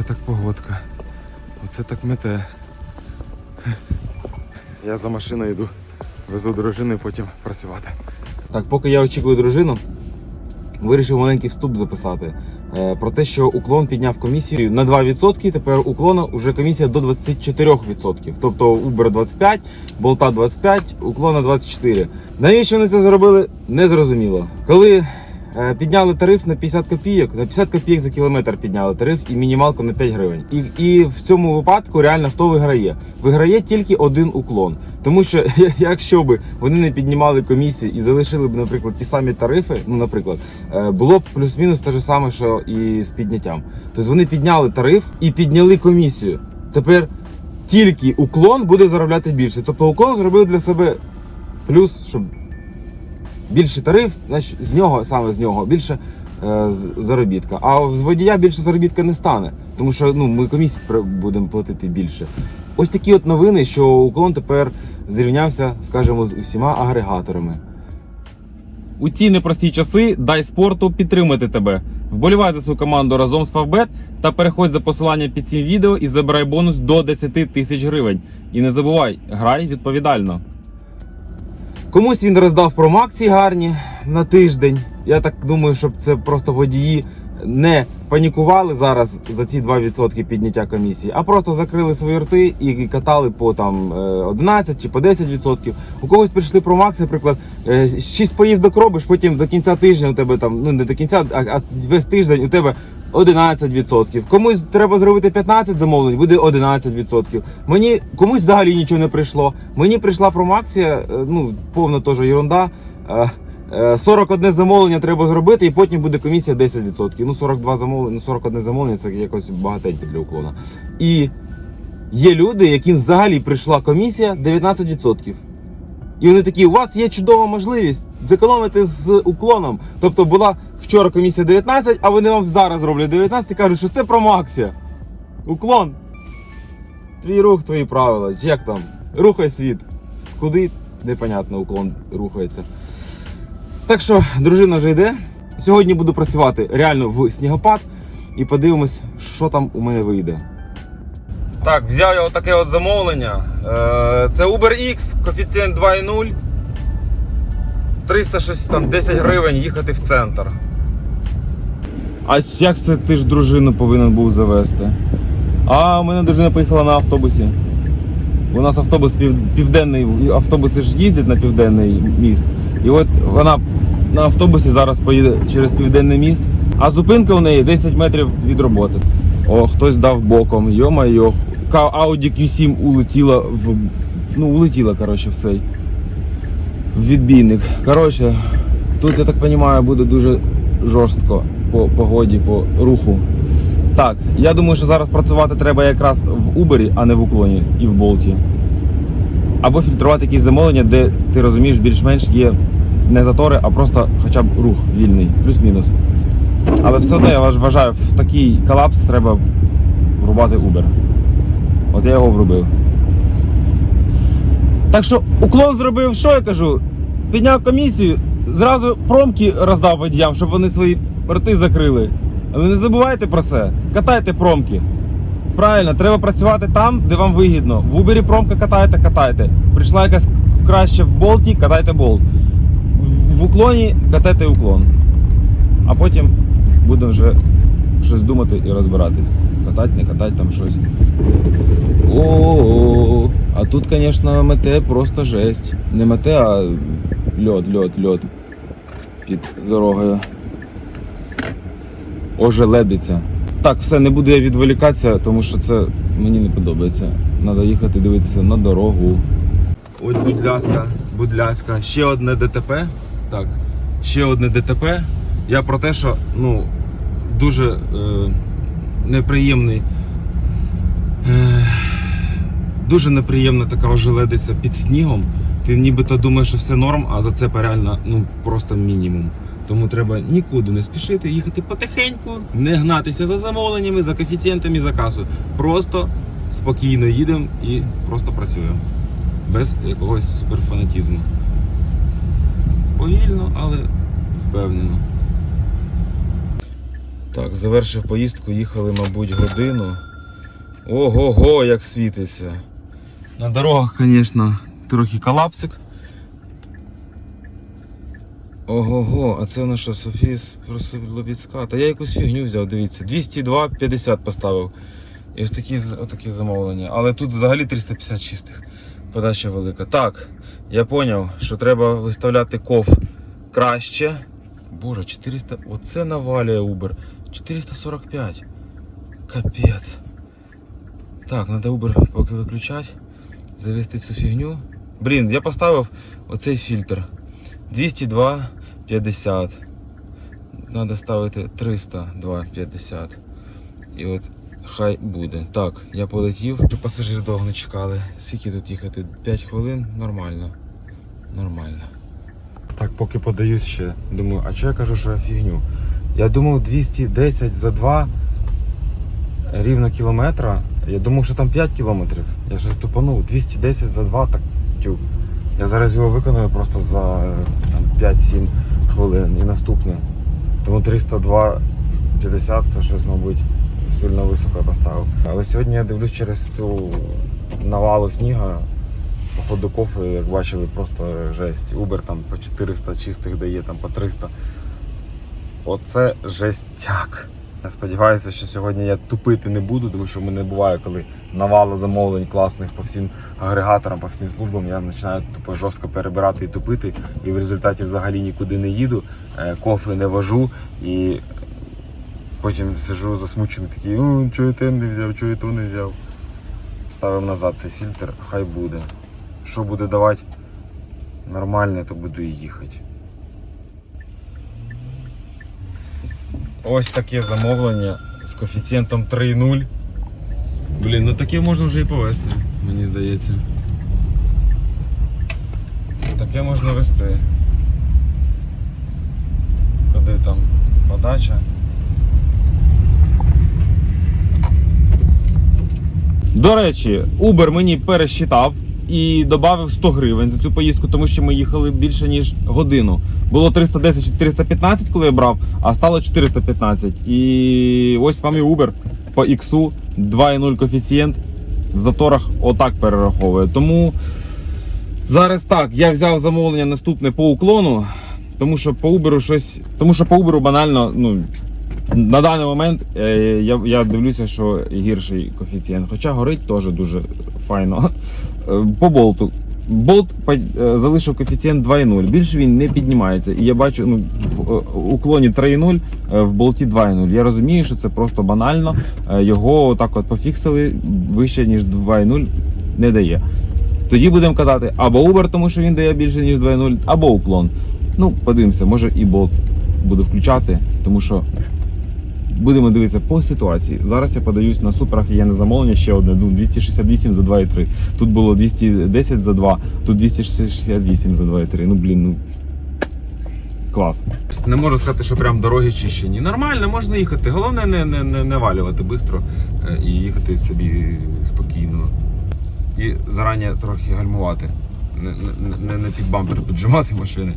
Оце так погодка. Оце так мете. Я за машиною йду, везу дружину і потім працювати. Так, поки я очікую дружину, вирішив маленький вступ записати. Е, про те, що уклон підняв комісію на 2%, тепер уклона вже комісія до 24%. Тобто Uber 25, болта 25, уклона 24. Навіщо вони це зробили? Незрозуміло. Коли е, підняли тариф на 50 копійок, на 50 копійок за кілометр підняли тариф і мінімалку на 5 гривень. І, і в цьому випадку реально хто виграє? Виграє тільки один уклон. Тому що якщо б вони не піднімали комісію і залишили б, наприклад, ті самі тарифи, ну, наприклад, е, було б плюс-мінус те ж саме, що і з підняттям. Тобто вони підняли тариф і підняли комісію. Тепер тільки уклон буде заробляти більше. Тобто уклон зробив для себе плюс, щоб більший тариф, значить з нього саме з нього більше е, заробітка. А з водія більше заробітка не стане, тому що ну ми комісію будемо платити більше. Ось такі от новини, що уклон тепер зрівнявся, скажімо, з усіма агрегаторами. У ці непрості часи дай спорту підтримати тебе. Вболівай за свою команду разом з Фавбет та переходь за посиланням під цим відео і забирай бонус до 10 тисяч гривень. І не забувай, грай відповідально. Комусь він роздав промакції гарні на тиждень. Я так думаю, щоб це просто водії не панікували зараз за ці 2% підняття комісії, а просто закрили свої рти і катали по там е, 11 чи по 10%. У когось прийшли промакси, наприклад, 6 поїздок робиш, потім до кінця тижня у тебе там, ну не до кінця, а весь тиждень у тебе 11%. Комусь треба зробити 15 замовлень, буде 11%. Мені комусь взагалі нічого не прийшло. Мені прийшла промакція, е, ну повна теж ерунда. Е, е, 41 замовлення треба зробити, і потім буде комісія 10%. Ну 42 замовлення, ну 41 замовлення це якось багатенько для уклона. І є люди, яким взагалі прийшла комісія 19%. І вони такі, у вас є чудова можливість зекономити з уклоном. Тобто була вчора комісія 19, а вони вам зараз роблять 19 і кажуть, що це промакція. Уклон. Твій рух, твої правила. Чи як там? Рухай світ. Куди? Непонятно, уклон рухається. Так що, дружина вже йде. Сьогодні буду працювати реально в снігопад і подивимось, що там у мене вийде. Так, взяв я отаке от замовлення. Е, Це Uber X, коефіцієнт 2,0. 300 щось там 10 гривень їхати в центр. А як це ти ж дружину повинен був завести? А у мене дружина поїхала на автобусі. У нас автобус пів, південний, автобуси ж їздять на південний міст. І от вона на автобусі зараз поїде через південний міст, а зупинка у неї 10 метрів від роботи. О, хтось дав боком. Йо-майо. Audi Q7 улетіла в. Ну, улетіла, коротше, в цей. Відбійник. Коротше, тут, я так розумію, буде дуже жорстко по погоді, по руху. Так, я думаю, що зараз працювати треба якраз в Uber, а не в уклоні і в болті. Або фільтрувати якісь замовлення, де ти розумієш, більш-менш є не затори, а просто хоча б рух вільний, плюс-мінус. Але все одно я важ- вважаю, в такий колапс треба врубати Uber. От я його врубив. Так що уклон зробив, що я кажу? Підняв комісію, зразу промки роздав водіям, щоб вони свої рти закрили. Але не забувайте про це. Катайте промки. Правильно, треба працювати там, де вам вигідно. В Uber промка катайте, катайте. Прийшла якась краще в болті, катайте болт. В- уклоні катайте уклон. А потім будемо вже щось думати і розбиратись. Катать, не катать там щось. О, а тут, звісно, мете просто жесть. Не мете, а льот, льот, льот. Під дорогою. Ожеледиться. Так, все, не буду я відволікатися, тому що це мені не подобається. Треба їхати дивитися на дорогу. Ось, будь ласка, будь ласка, ще одне ДТП. Так, ще одне ДТП. Я про те, що ну, дуже е, неприємний. Е, дуже неприємна така ожеледиця під снігом. Ти нібито думаєш, що все норм, а за це реально ну, просто мінімум. Тому треба нікуди не спішити, їхати потихеньку, не гнатися за замовленнями, за коефіцієнтами, за касою. Просто спокійно їдемо і просто працюємо. Без якогось суперфанатізму. Повільно, але впевнено. Так, завершив поїздку, їхали, мабуть, годину. Ого-го, як світиться. На дорогах, звісно, трохи колапсик. Ого-го, а це наша Софія Просилобіцька. Та я якусь фігню взяв, дивіться. 202,50 поставив. І ось такі, отакі замовлення. Але тут взагалі 350 чистих. Подача велика. Так, я зрозумів, що треба виставляти ков краще. Боже, 400. Оце навалює Uber. 445. Капець. Так, треба Uber поки виключати. Завести цю фігню. Блін, я поставив оцей фільтр. 202,50. Треба ставити 302,50. І от хай буде. Так, я полетів. Пасажири довго не чекали. Скільки тут їхати? 5 хвилин? Нормально. Нормально. Так, поки подаюсь ще. Думаю, а що я кажу, що я фігню? Я думав 210 за 2 рівно кілометра. Я думав, що там 5 кілометрів. Я щось тупанув. 210 за 2, так тю. Я зараз його виконую просто за е, там, 5-7 хвилин і наступне. Тому 302,50 це щось, мабуть, сильно високо поставив. Але сьогодні я дивлюсь через цю навалу сніга. Походу кофе, як бачили, просто жесть. Uber там по 400 чистих дає, там по 300. Оце жестяк. Сподіваюся, що сьогодні я тупити не буду, тому що в мене буває, коли навала замовлень класних по всім агрегаторам, по всім службам, я починаю тупо жорстко перебирати і тупити, і в результаті взагалі нікуди не їду, е, кофе не вожу і потім сижу засмучений такий, «О, чого я те не взяв, чого я то не взяв. Ставимо назад цей фільтр, хай буде. Що буде давати нормальне, то буду і їхати. Ось таке замовлення з коефіцієнтом 3,0. Блін, ну таке можна вже і повезти, мені здається. Таке можна вести. Куди там подача? До речі, Uber мені пересчитав і додав 100 гривень за цю поїздку, тому що ми їхали більше ніж годину. Було 310 чи 315, коли я брав, а стало 415. І ось вам і Uber по X 2,0 коефіцієнт в заторах отак перераховує. Тому зараз так, я взяв замовлення наступне по уклону, тому що по Uber щось. Тому що по Uber банально, ну. На даний момент е, я, я дивлюся, що гірший коефіцієнт. Хоча горить теж дуже файно. Е, По болту. Болт е, залишив коефіцієнт 2,0. Більше він не піднімається. І я бачу ну, в уклоні 3,0, е, в болті 2,0. Я розумію, що це просто банально. Його так от пофіксили вище, ніж 2,0 не дає. Тоді будемо катати або Uber, тому що він дає більше, ніж 2,0, або уклон. Ну, подивимося, може і болт буду включати, тому що Будемо дивитися по ситуації. Зараз я подаюсь на супер офігенне замовлення ще одне. Ну, 268 за 2,3. Тут було 210 за 2, тут 268 за 2,3. Ну блін, ну клас. Не можу сказати, що прям дороги чищені. Нормально, можна їхати. Головне не, не, не, не валювати швидко і їхати собі спокійно. І зарані трохи гальмувати. Не, не, не, не під бампер піджимати машини.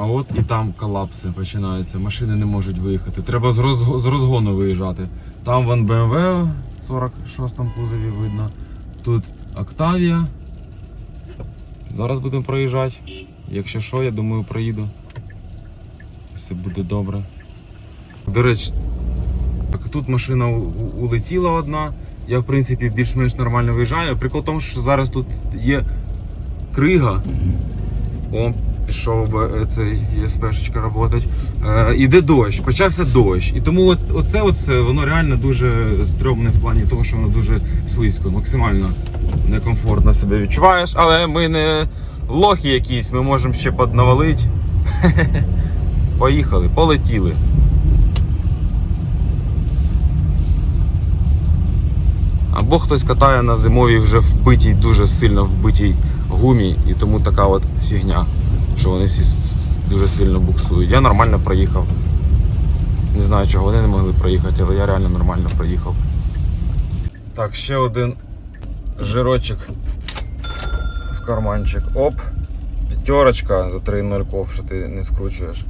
А от і там колапси починаються. Машини не можуть виїхати. Треба з, розго- з розгону виїжджати. Там вон BMW в 46 кузові видно. Тут Octavia. Зараз будемо проїжджати. Якщо що, я думаю, проїду. Все буде добре. До речі, так тут машина улетіла одна. Я в принципі більш-менш нормально виїжджаю. Прикол в тому, що зараз тут є крига. О, пішов е, цей ЄСПшечка працювати. Е, іде дощ, почався дощ. І тому от, оце от воно реально дуже стрьомне в плані того, що воно дуже слизько, максимально некомфортно себе відчуваєш, але ми не лохи якісь, ми можемо ще поднавалити. Поїхали, полетіли. Або хтось катає на зимовій вже вбитій, дуже сильно вбитій гумі, і тому така от фігня, що вони всі дуже сильно буксують. Я нормально проїхав. Не знаю, чого вони не могли проїхати, але я реально нормально проїхав. Так, ще один жирочок в карманчик. Оп. П'ятерочка за 3.0 ков, що ти не скручуєш.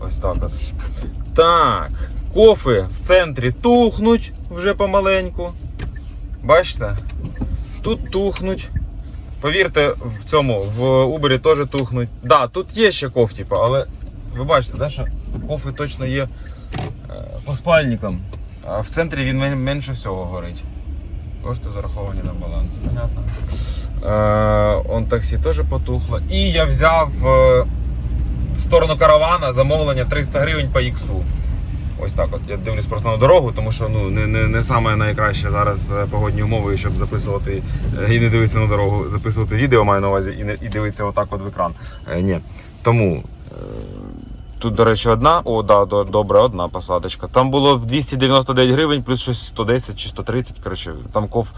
Ось так от. Так, Кофи в центрі тухнуть вже помаленьку. Бачите? Тут тухнуть. Повірте, в цьому в Uber теж тухнуть. Да, тут є ще коф, типу, але ви бачите, да, що кофи точно є е, по спальникам. А в центрі він менше всього горить. Кошти зараховані на баланс, понятно. Е, он таксі теж потухло. І я взяв е, в сторону каравана замовлення 300 гривень по іксу. Ось так от. Я дивлюсь просто на дорогу, тому що ну, не, не, не саме найкраще зараз е, погодні умови, щоб записувати е, і не дивитися на дорогу, записувати відео маю на увазі і, не, і дивитися отак от в екран. Е, ні. Тому. е, Тут, до речі, одна, о, да, до- добре, одна посадочка. Там було 299 гривень, плюс щось 110 чи 130. Коротше, там ков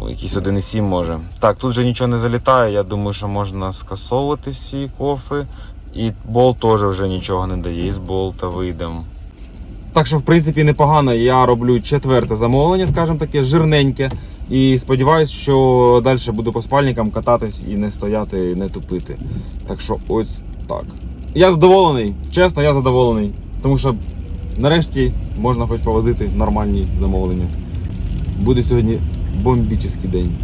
ну, якийсь 1,7 може. Так, тут же нічого не залітає. Я думаю, що можна скасовувати всі кофи. І болт теж вже нічого не дає. І з болта вийдемо. Так що, в принципі, непогано. Я роблю четверте замовлення, скажімо таке, жирненьке. І сподіваюся, що далі буду по спальникам кататись і не стояти, не тупити. Так що ось так. Я задоволений, чесно, я задоволений. Тому що нарешті можна хоч повозити нормальні замовлення. Буде сьогодні бомбічний день.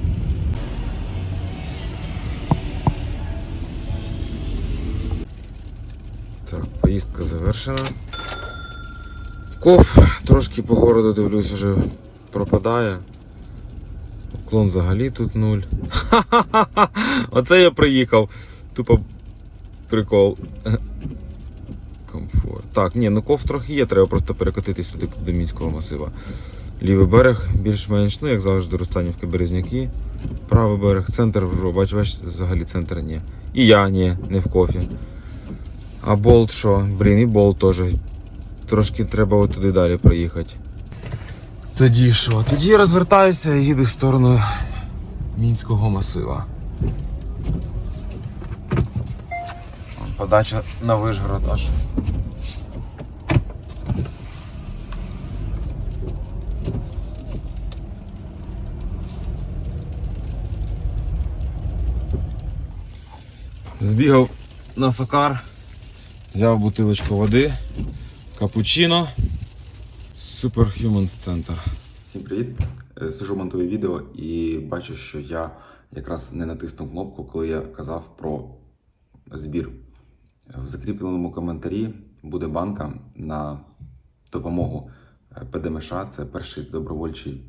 Так, поїздка завершена. Ков трошки по городу дивлюсь, вже пропадає. Уклон взагалі тут нуль. Оце я приїхав. Тупо прикол. Комфорт. Так, ні, ну ков трохи є, треба просто перекотитись туди до мінського масива. Лівий берег більш-менш, ну як завжди, Рустанівки, Березняки. Правий берег, центр вже, бач, бач, взагалі центр ні. І я ні, не в кофі. А болт що? Блін, і болт теж. Трошки треба от туди далі проїхати. Тоді що? Тоді я розвертаюся і їду в сторону мінського масива. Подача на Вишгород аж. Збігав на сокар, взяв бутилочку води, капучино, Superhumans Center. Всім привіт! Е, Сижу монтую відео і бачу, що я якраз не натиснув кнопку, коли я казав про збір. В закріпленому коментарі буде банка на допомогу е, ПДМШ. Це перший добровольчий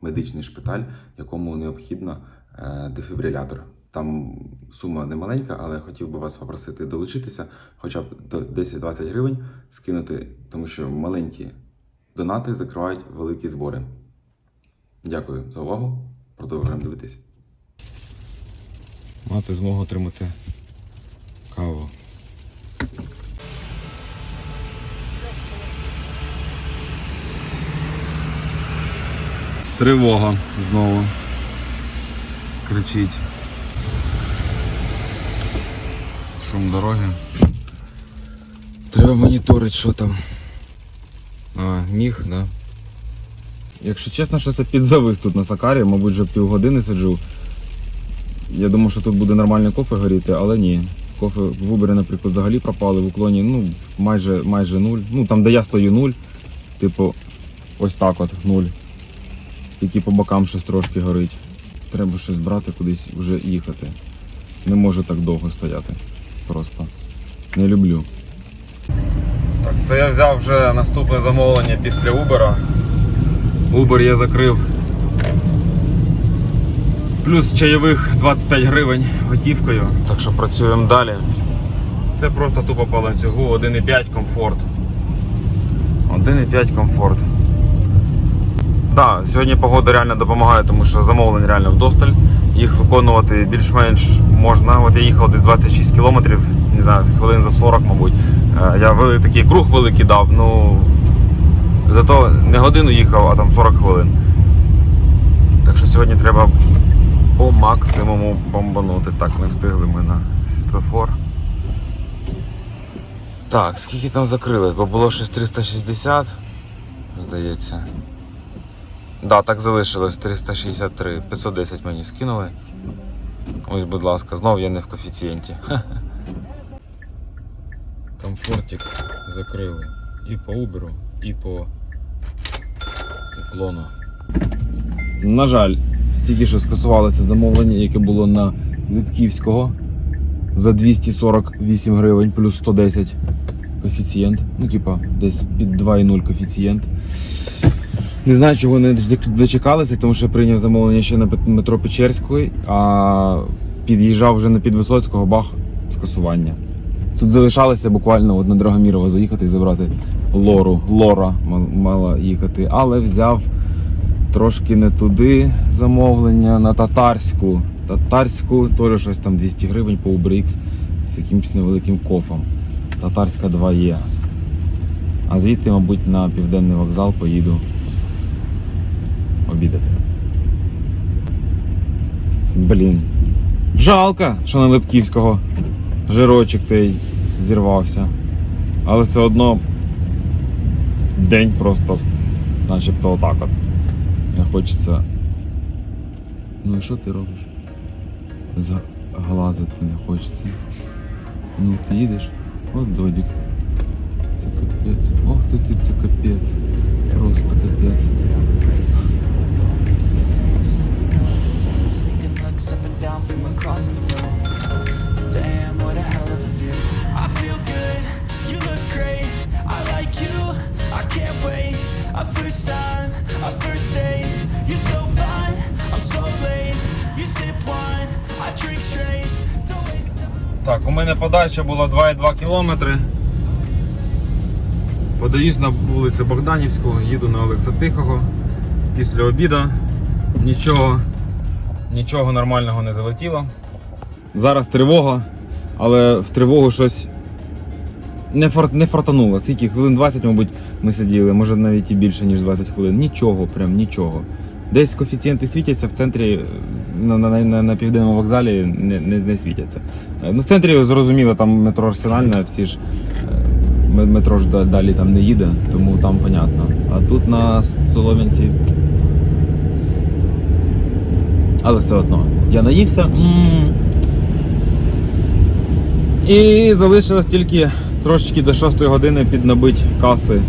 медичний шпиталь, якому необхідно е, дефібрилятор. Там сума не маленька, але хотів би вас попросити долучитися, хоча б до 10-20 гривень скинути, тому що маленькі донати закривають великі збори. Дякую за увагу. Продовжуємо дивитися. Мати змогу отримати каву. Тривога знову кричить. Шум дороги. Треба моніторити, що там. А, міг, да. Якщо чесно, щось я підзавис тут на Сакарі, мабуть, вже півгодини сиджу. Я думав, що тут буде нормальний кофе горіти, але ні. Кофе в Убері, наприклад, взагалі пропали в уклоні, ну, майже, майже нуль. Ну, там, де я стою, нуль. Типу, ось так от нуль. Тільки по бокам щось трошки горить. Треба щось брати, кудись вже їхати. Не можу так довго стояти. Просто. Не люблю. Так, це я взяв вже наступне замовлення після Uber. Uber я закрив. Плюс чайових 25 гривень готівкою. Так що працюємо далі. Це просто тупо по ланцюгу 1,5 комфорт. 1,5 комфорт. Так, сьогодні погода реально допомагає, тому що замовлень реально вдосталь. Їх виконувати більш-менш можна. От я їхав десь 26 кілометрів, не знаю, хвилин за 40, мабуть. Е, Я вели- такий круг великий дав, ну зато не годину їхав, а там 40 хвилин. Так що сьогодні треба по максимуму бомбанути. Так, не встигли ми на світлофор. Так, скільки там закрилось? Бо було щось 360, здається. Да, так залишилось 363. 510 мені скинули. Ось, будь ласка, знов я не в коефіцієнті. Комфортик закрили. І по Uber, і по уклону. На жаль, тільки що скасували це замовлення, яке було на Липківського за 248 гривень плюс 110 коефіцієнт. Ну, типа, десь під 2,0 коефіцієнт. Не знаю, чого не дочекалися, тому що прийняв замовлення ще на метро Печерської, а під'їжджав вже на Підвисоцького бах скасування. Тут залишалося буквально от на Драгомірова заїхати і забрати лору. Лора мала їхати, але взяв трошки не туди замовлення на татарську. Татарську теж щось там 200 гривень по UberX з якимось невеликим кофом. Татарська 2 є. А звідти, мабуть, на південний вокзал поїду обідати. Блін. Жалко, що на Липківського жирочок той зірвався. Але все одно день просто начебто отак от. Не хочеться. Ну і що ти робиш? Заглазити не хочеться. Ну, ти їдеш? От додік. Це капець. Ох ти ти, це капець. Просто капець. Down from across the room. Damn, what a hell of a view. I feel good, you look great. I like you, I can't wait. A first time, a first date. You're so fine, I'm so late. You sip wine, I drink straight. Don't waste time. Так, у мене подача була 2,2 кілометри. Подаюсь на вулицю Богданівську, їду на Олекса Тихого. Після обіду нічого, нічого нормального не залетіло. Зараз тривога, але в тривогу щось не, фор, не фартануло. Скільки хвилин 20, мабуть, ми сиділи, може навіть і більше, ніж 20 хвилин. Нічого, прям нічого. Десь коефіцієнти світяться в центрі на, на, на, на південному вокзалі не, не, не світяться. Е, Ну, в центрі зрозуміло, там метро Арсенальне, всі ж е, метро ж далі там не їде, тому там понятно. А тут на Солом'янці. Але все одно. Я наївся. І залишилось тільки трошечки до 6 години піднабити каси.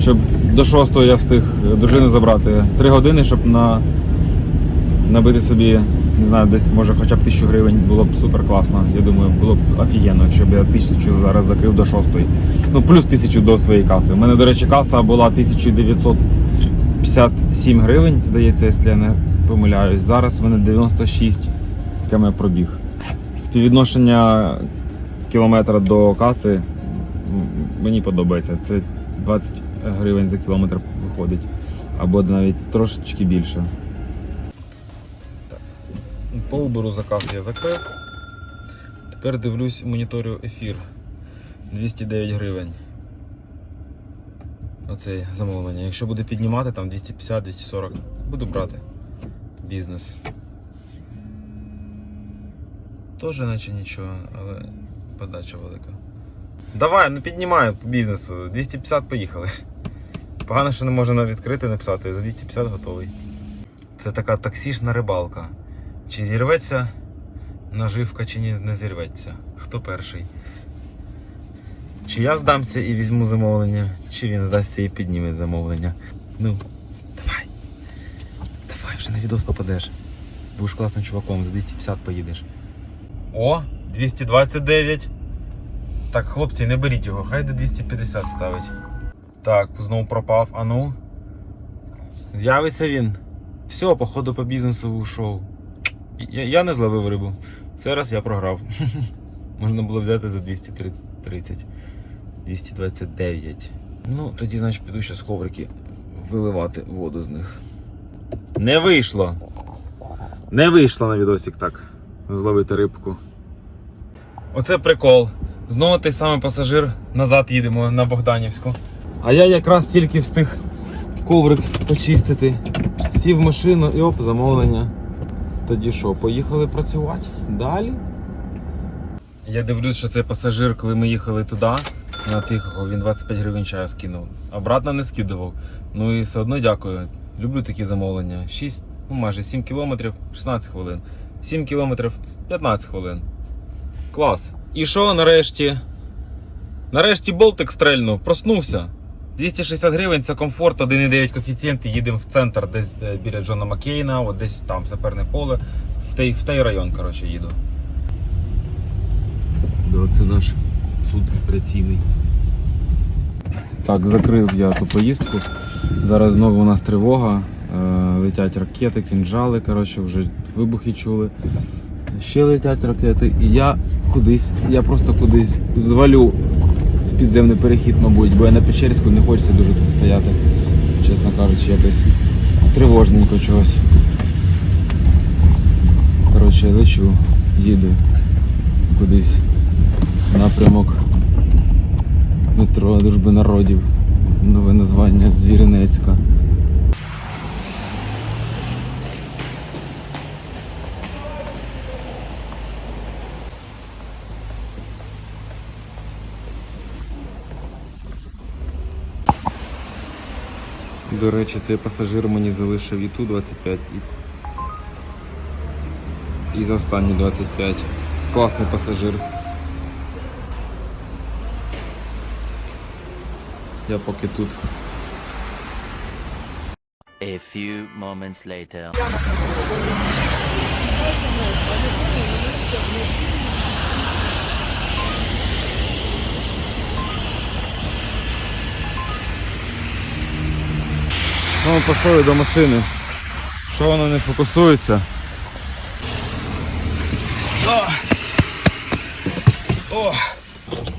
Щоб до 6 я встиг дружину забрати. 3 години, щоб на набити собі, не знаю, десь може хоча б тисячу гривень було б супер класно. Я думаю, було б офігенно, якщо б я тисячу зараз закрив до шостої. Ну, плюс тисячу до своєї каси. У мене, до речі, каса була 1957 гривень, здається, якщо я не помиляюсь. Зараз у мене 96 км пробіг. Співвідношення кілометра до каси мені подобається. Це 20 гривень за кілометр виходить. Або навіть трошечки більше. По Uber заказ я закрив. Тепер дивлюсь, моніторю ефір. 209 гривень. Оце замовлення. Якщо буде піднімати, там 250-240, буду брати. Бізнес. Тоже наче нічого, але подача велика. Давай, ну піднімай по бізнесу. 250 поїхали. Погано, що не можна відкрити написати, за 250 готовий. Це така таксішна рибалка. Чи зірветься наживка, чи не зірветься? Хто перший? Чи я здамся і візьму замовлення, чи він здасться і підніме замовлення. Ну. Давай, на відос попадеш. Будеш класним чуваком, за 250 поїдеш. О, 229. Так, хлопці, не беріть його, хай до 250 ставить. Так, знову пропав. А ну. З'явиться він. Все, походу по бізнесу ушов. Я, я не зловив рибу. Цей раз я програв. Можна було взяти за 230. 229. Ну, тоді, значить, піду ще з коврики виливати воду з них. Не вийшло. Не вийшло на відосик так. Зловити рибку. Оце прикол. Знову той самий пасажир назад їдемо на Богданівську. А я якраз тільки встиг коврик почистити. Сів в машину і оп, замовлення. Тоді що, поїхали працювати далі? Я дивлюсь, що цей пасажир, коли ми їхали туди, на Тихого, він 25 гривень чаю скинув. Обратно не скидував. Ну і все одно дякую. Люблю такі замовлення. 6, ну майже 7 кілометрів, 16 хвилин. 7 кілометрів, 15 хвилин. Клас. І що нарешті? Нарешті болтик стрельнув, проснувся. 260 гривень це комфорт, 1,9 коефіцієнт. Їдемо в центр, десь е, біля Джона Маккейна, от десь там саперне поле. В той, в той район, коротше, їду. Да, це наш суд операційний. Так, закрив я ту поїздку. Зараз знову у нас тривога. Е, летять ракети, кінжали, коротше, вже вибухи чули. Ще летять ракети, і я кудись, я просто кудись звалю в підземний перехід, мабуть, бо я на Печерську не хочеться дуже тут стояти, чесно кажучи, якось тривожненько чогось. Коротше, лечу, їду кудись напрямок метро Дружби народів. Нове названня Звіринецька. До речі, цей пасажир мені залишив і ту 25 і, і за останні 25. Класний пасажир. Я поки тут. A few moments later. Ну, пішли до машини. Що воно не фокусується? О,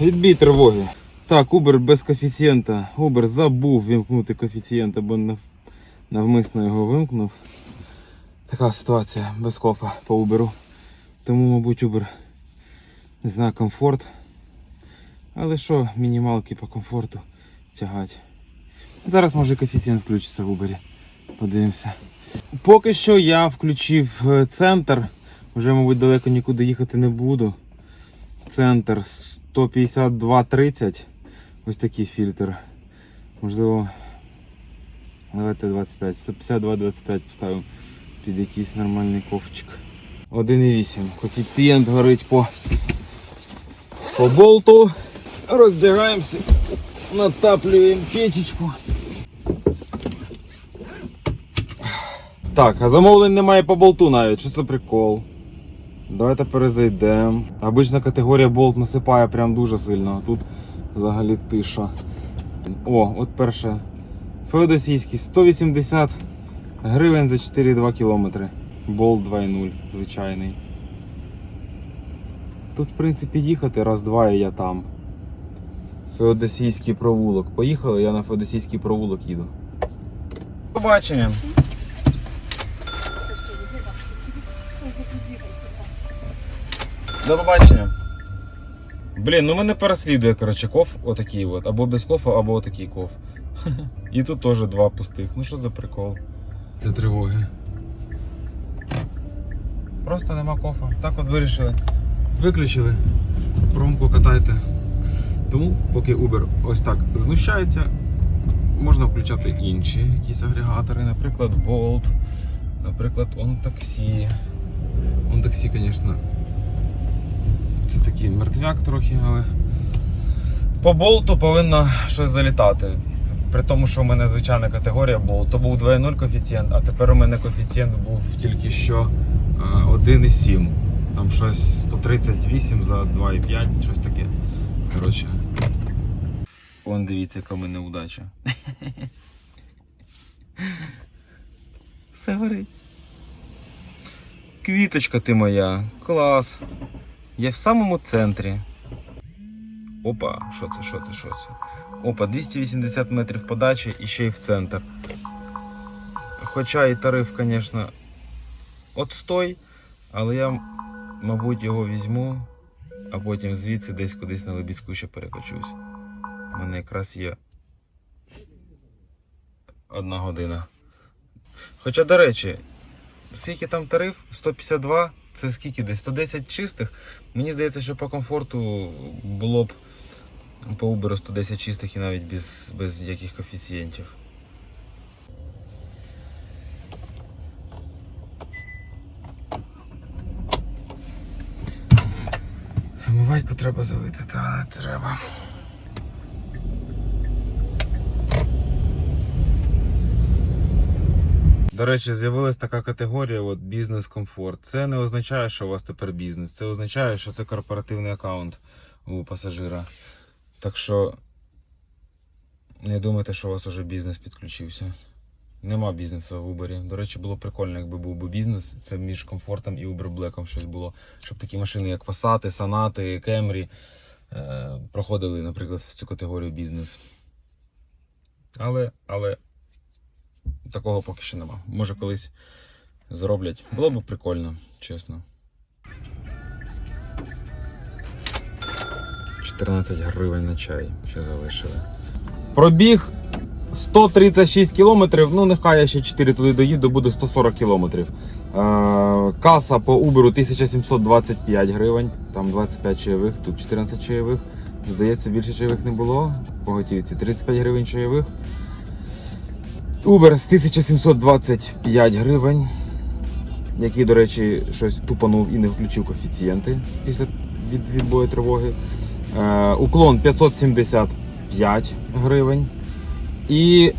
відбій тривоги. Так, Uber без коефіцієнта. Uber забув вимкнути коефіцієнт, нав- навмисно його вимкнув. Така ситуація без кофа по Uber. Тому, мабуть, Uber не знаю, комфорт. Але що, мінімалки по комфорту тягать. Зараз може коефіцієнт включиться в Uber. Подивимося. Поки що я включив е, центр. Вже, мабуть, далеко нікуди їхати не буду. Центр 152.30. Ось такий фільтр. Можливо. Давайте 25. 152.25 поставимо під якийсь нормальний ковчик. 1,8. Коефіцієнт горить по, по болту. Роздягаємося. Натаплюємо печечку. Так, а замовлень немає по болту навіть. Що це прикол? Давайте перезайдемо. Обична категорія болт насипає прям дуже сильно. Тут взагалі тиша. О, от перше. Феодосійський 180 гривень за 4,2 кілометри. Болт 2.0 звичайний. Тут, в принципі, їхати раз-два і я там. Феодосійський провулок. Поїхали, я на Феодосійський провулок їду. Побачення. Стой, стой, Блін, ну мене переслідує, коротше, коф отакий от. Або без кофа, або отакий коф. І тут теж два пустих. Ну що за прикол? Це тривоги. Просто нема кофа. Так от вирішили. Виключили. Промку катайте. Тому, поки Uber ось так знущається, можна включати інші якісь агрегатори, наприклад, Bolt, наприклад, OnTaxi. OnTaxi, звісно, це такий мертвяк трохи, але. По болту повинно щось залітати. При тому, що в мене звичайна категорія болт. То був 2,0 коефіцієнт, а тепер у мене коефіцієнт був тільки що е, 1,7. Там щось 138 за 2,5, щось таке. Коротше. Вон дивіться, яка мене удача. Все горить. Квіточка ти моя, клас. Я в самому центрі. Опа, що це, що це, що це? Опа, 280 метрів подачі і ще й в центр. Хоча і тариф, звісно, отстой, але я, мабуть, його візьму, а потім звідси десь кудись на Лебідську ще перекочусь. У мене якраз є одна година. Хоча, до речі, скільки там тариф? 152, це скільки десь? 110 чистих. Мені здається, що по комфорту було б по Uber 110 чистих і навіть без, без яких коефіцієнтів. Мивайку треба залити, та треба. До речі, з'явилась така категорія от бізнес-комфорт. Це не означає, що у вас тепер бізнес. Це означає, що це корпоративний аккаунт у пасажира. Так що не думайте, що у вас уже бізнес підключився. Нема бізнесу в Uber. До речі, було прикольно, якби був би бізнес. Це між комфортом і Uber Black щось було. Щоб такі машини, як Passat, Санати, Кемрі, проходили, наприклад, в цю категорію бізнес. Але, але такого поки що нема. Може колись зроблять. Було б прикольно, чесно. 14 гривень на чай ще залишили. Пробіг 136 кілометрів. Ну, нехай я ще 4 туди доїду, буде 140 кілометрів. Е, каса по Uber 1725 гривень, там 25 чайових, тут 14 чайових. Здається, більше чайових не було. По готівці 35 гривень чайових. Uber з 1725 гривень, який, до речі, щось тупанув і не включив коефіцієнти після від, відбою тривоги. Е, уклон 575 гривень. І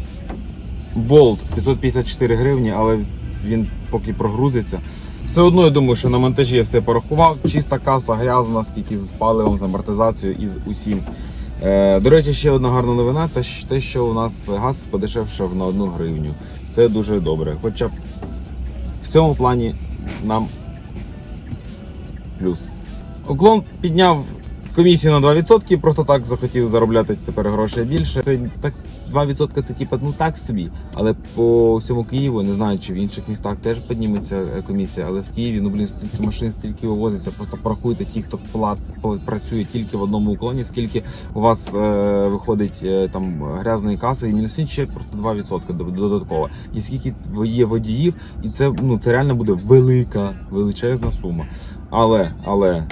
болт 554 гривні, але він поки прогрузиться. Все одно я думаю, що на монтажі я все порахував. Чиста каса, грязна, скільки з паливом, з амортизацією і з усім. Е, до речі, ще одна гарна новина, те, що- у нас газ подешевшав на 1 гривню. Це дуже добре. Хоча б в цьому плані нам плюс. Уклон підняв з комісії на 2%, просто так захотів заробляти тепер грошей більше. Це так 2% це типа ну так собі. Але по всьому Києву, не знаю, чи в інших містах теж підніметься е, комісія, але в Києві ну блін стільки машин, стільки вивозиться. Просто порахуйте ті, хто плат, працює тільки в одному уклоні, скільки у вас е, виходить е, там грязної каси, і мінусить ще просто 2% додатково. І скільки є водіїв, і це ну це реально буде велика, величезна сума. Але, але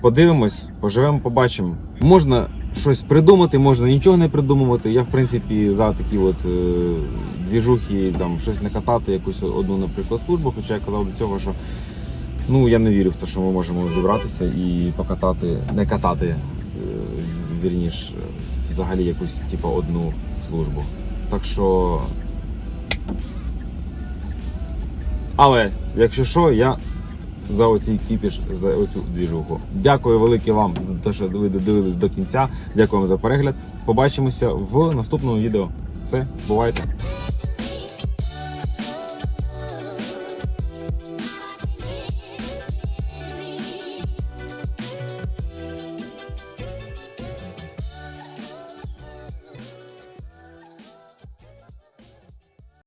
подивимось, поживемо, побачимо. Можна щось придумати, можна нічого не придумувати. Я, в принципі, за такі от е, двіжухи, там щось не катати, якусь одну, наприклад, службу. Хоча я казав до цього, що ну я не вірю в те, що ми можемо зібратися і покатати, не катати, е, вірніш, е, взагалі якусь типу одну службу. Так що. Але, якщо що, я за оцей кіпіш, за оцю двіжуху. Дякую велике вам за те, що ви додивились до кінця. Дякую вам за перегляд. Побачимося в наступному відео. Все, бувайте.